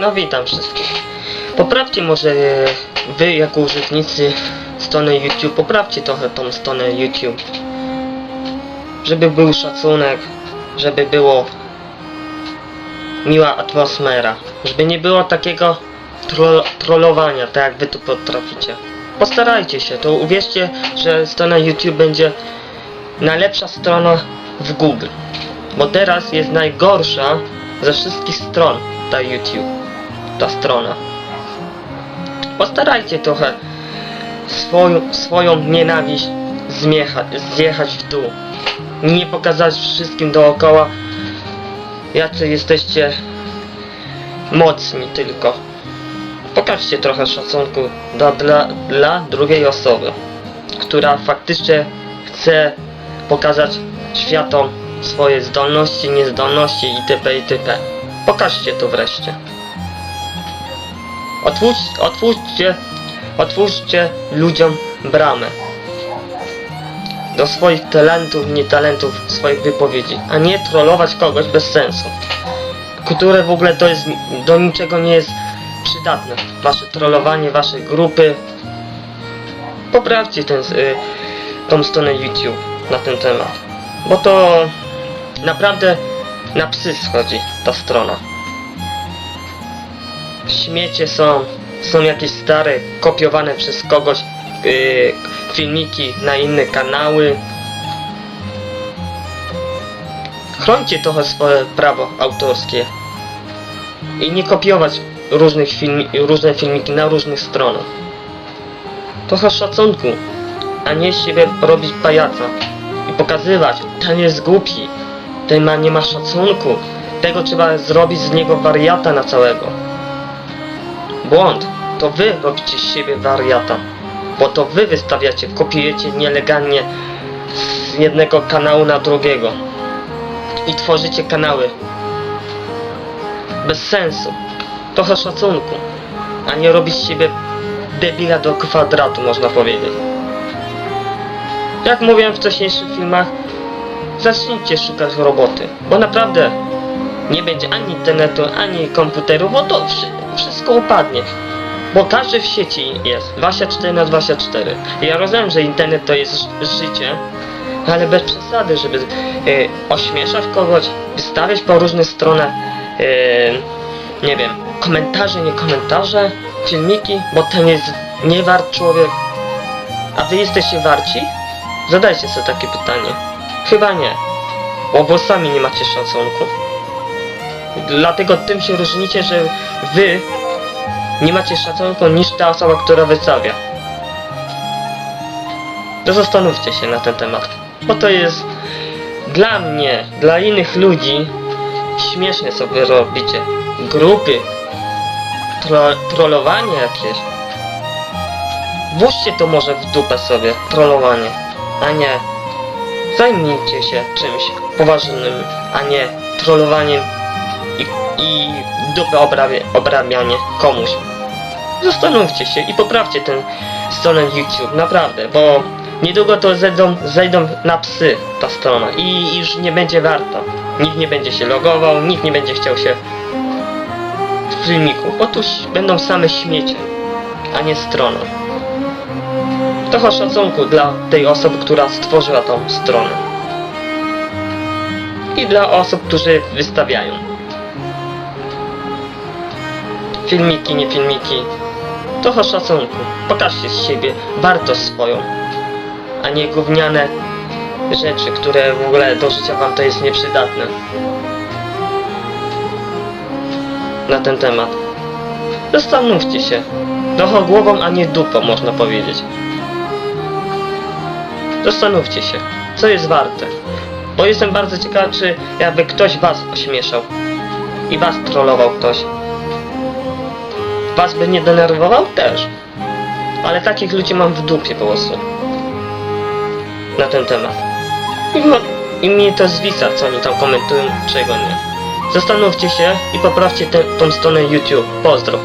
No witam wszystkich. Poprawcie może wy jako użytkownicy stronę YouTube, poprawcie trochę tą stronę YouTube. Żeby był szacunek, żeby było miła atmosfera, żeby nie było takiego tro trollowania, tak jak wy tu potraficie. Postarajcie się, to uwierzcie, że strona YouTube będzie najlepsza strona w Google. Bo teraz jest najgorsza ze wszystkich stron ta YouTube, ta strona. Postarajcie trochę swoją, swoją nienawiść zmiecha, zjechać w dół. Nie pokazać wszystkim dookoła, jacy jesteście mocni tylko. Pokażcie trochę szacunku dla, dla, dla drugiej osoby, która faktycznie chce pokazać światom swoje zdolności, niezdolności itp. itp. Pokażcie to wreszcie. Otwórz, otwórzcie, otwórzcie ludziom bramę do swoich talentów, nietalentów, swoich wypowiedzi, a nie trollować kogoś bez sensu, które w ogóle to jest do niczego nie jest przydatne. Wasze trollowanie, wasze grupy. Poprawcie ten, y, tą stronę YouTube na ten temat, bo to naprawdę na psy schodzi ta strona. Śmiecie są, są jakieś stare, kopiowane przez kogoś yy, filmiki na inne kanały. Chrońcie trochę swoje prawo autorskie i nie kopiować różnych filmi różne filmiki na różnych stronach. Trochę szacunku, a nie siebie robić pajaca i pokazywać, ten jest głupi, ten ma, nie ma szacunku, tego trzeba zrobić z niego wariata na całego. Błąd, to wy robicie z siebie wariata, bo to wy wystawiacie, kopiujecie nielegalnie z jednego kanału na drugiego i tworzycie kanały. Bez sensu, trochę szacunku, a nie robić z siebie debila do kwadratu, można powiedzieć. Jak mówiłem w wcześniejszych filmach, zacznijcie szukać roboty, bo naprawdę nie będzie ani internetu, ani komputerów, bo to wszystko upadnie. Bo każdy w sieci jest 24 na 24. Ja rozumiem, że internet to jest życie, ale bez przesady, żeby e, ośmieszać kogoś, wystawiać po różnych stronach, e, nie wiem, komentarze, nie komentarze, filmiki, bo ten jest nie wart człowiek. A wy jesteście warci? Zadajcie sobie takie pytanie. Chyba nie, bo, bo sami nie macie szacunku. Dlatego tym się różnicie, że wy nie macie szacunku niż ta osoba, która wystawia. To zastanówcie się na ten temat, bo to jest dla mnie, dla innych ludzi śmiesznie sobie robicie. Grupy, tro trollowanie jakieś. Włóżcie to może w dupę sobie, trollowanie, a nie zajmijcie się czymś poważnym, a nie trollowaniem i, dupę obrabie, obrabianie komuś. Zastanówcie się i poprawcie tę stronę YouTube, naprawdę, bo niedługo to zejdą, zejdą na psy ta strona i już nie będzie warta. Nikt nie będzie się logował, nikt nie będzie chciał się w filmiku. Otóż będą same śmiecie, a nie strona. Trochę szacunku dla tej osoby, która stworzyła tą stronę. I dla osób, którzy wystawiają. Filmiki, nie filmiki. Trochę szacunku. Pokażcie z siebie wartość swoją. A nie gówniane rzeczy, które w ogóle do życia wam to jest nieprzydatne. Na ten temat. Zastanówcie się. Trochę głową, a nie dupą, można powiedzieć. Zastanówcie się, co jest warte. Bo jestem bardzo ciekawy, czy jakby ktoś was ośmieszał i was trollował ktoś. Was by nie denerwował? Też. Ale takich ludzi mam w dupie po prostu. Na ten temat. I, ma, i mnie to zwisa, co oni tam komentują, czego nie. Zastanówcie się i poprawcie tę tą stronę YouTube. Pozdro.